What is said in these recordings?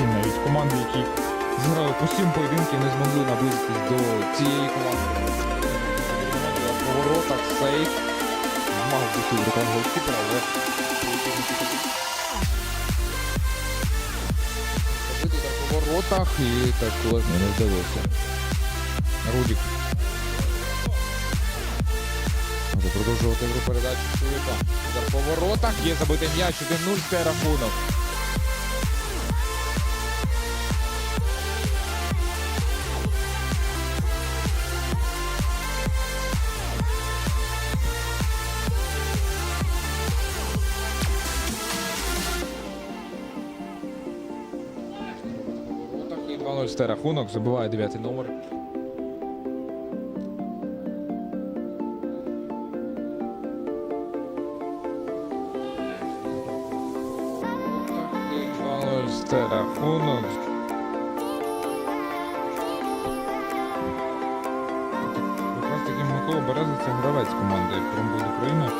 позиції, навіть команди, які зіграли по сім поєдинків, не змогли наблизитись до цієї команди. На поворотах сейф. Мав бути в руках голкіпера, але на поворотах і так легко не вдалося. Рудік. Може продовжувати гру передачу Шулика. Удар по воротах. Є забитий м'яч. 1-0 стає рахунок. 2-0 стає рахунок. Забиває 9 номер. Це гравець команди Промбуд України.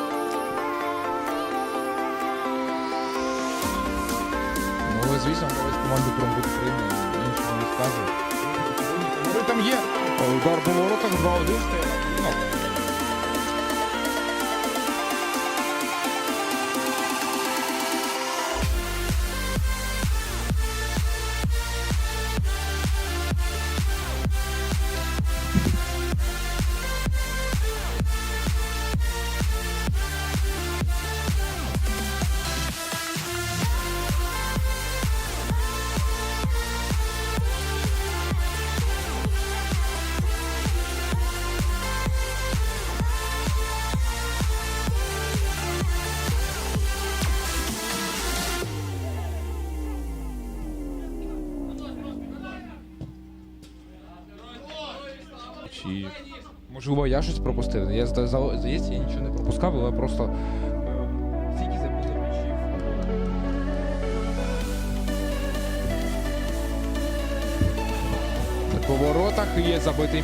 Ну, звісно, гравець команди Промбуд України Ну, Там є? Удар по воротах 2-1 Чи можливо я щось пропустив? Я зда- зда- здається, я нічого не пропускав, але просто е, поворотах є забитий.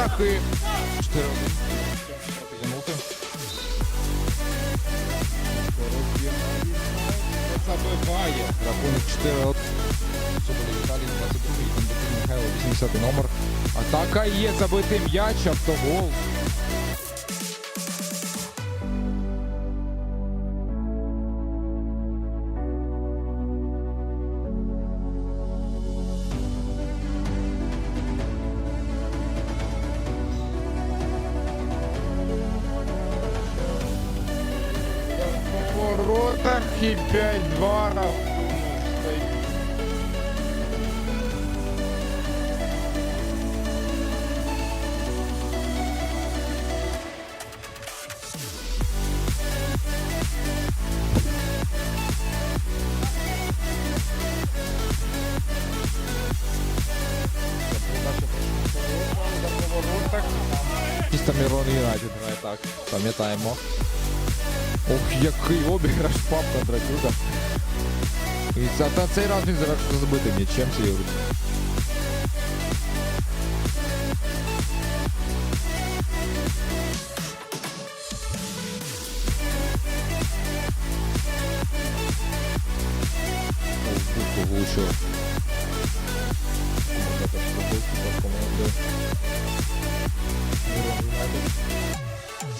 І 4 Потягнути. Забиває. Рахунок 4 Соболєв Віталій, 22-й, Михайло, 80 номер. Атака є забитий м'яч, автогол. воротах і 5-2 рахунок. Місто Мірон Юнайтед грає так, пам'ятаємо. Ох, який обіграш пап Кондратюка. І це, та цей раз він забитий м'ячем цей Влучив.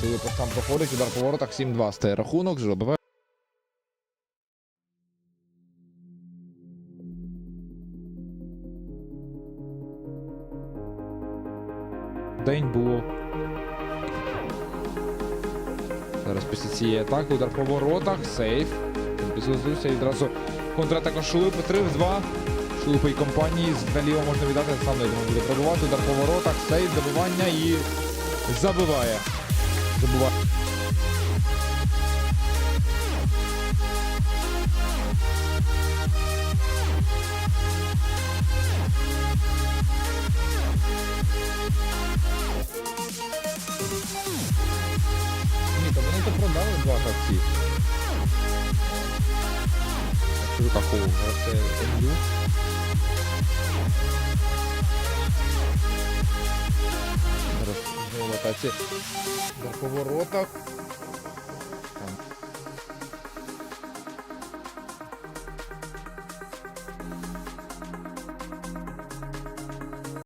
Сили там проходить, удар по воротах 7-2 стає рахунок, забиває. День було. Зараз після цієї атаки удар по воротах, сейф. Підписується і одразу контратака Шулипи 3 в 2. Шулипи і компанії наліво можна віддати, сам не буде пробувати. Удар по воротах, сейф, добивання і забиває забуває. Ні, та вони то продали два гравці. Чувака хову, це Енлю. Зараз На в